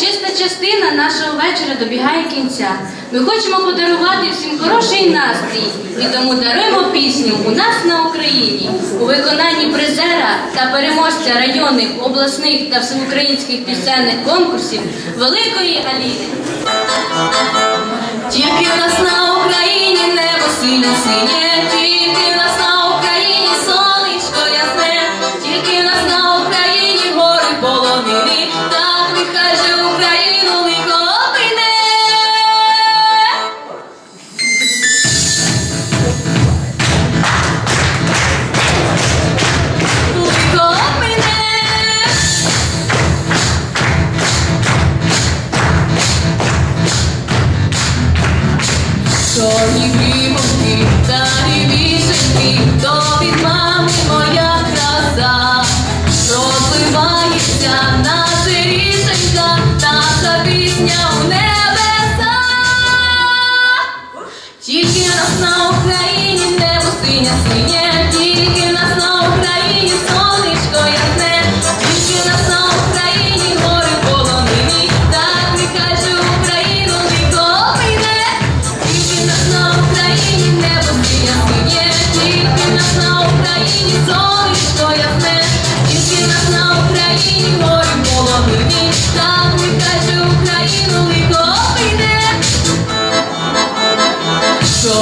Чиста частина нашого вечора добігає кінця. Ми хочемо подарувати всім хороший настрій і тому даруємо пісню у нас на Україні у виконанні призера та переможця районних, обласних та всеукраїнських пісенних конкурсів Великої Аліни. Тільки в нас на Україні небо синє синє, тільки в нас на Україні сонечко ясне, тільки в нас на Україні гори полонини, так нехай живе. То від моя краса, розливається наша рішенька, наша пісня у небеса, тільки нас на Україні небо синя синє, тільки нас на Україні.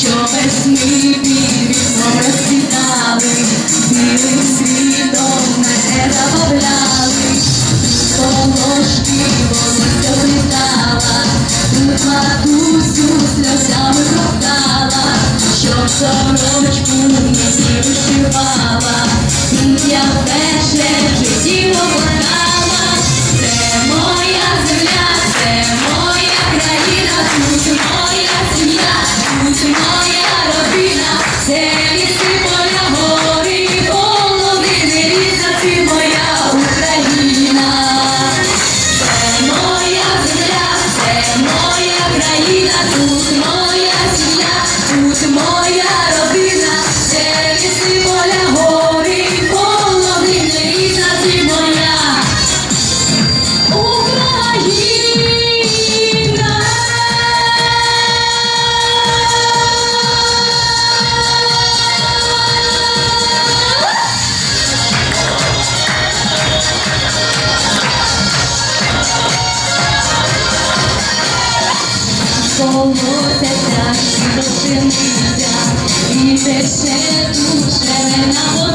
Що весни під вікном розцвітали білим світом. матусю сльозями роптала, щоб сорочку не всі вишивала, я вперше в житті поборала. Колосяться, і пшениця, і тече наш найкращий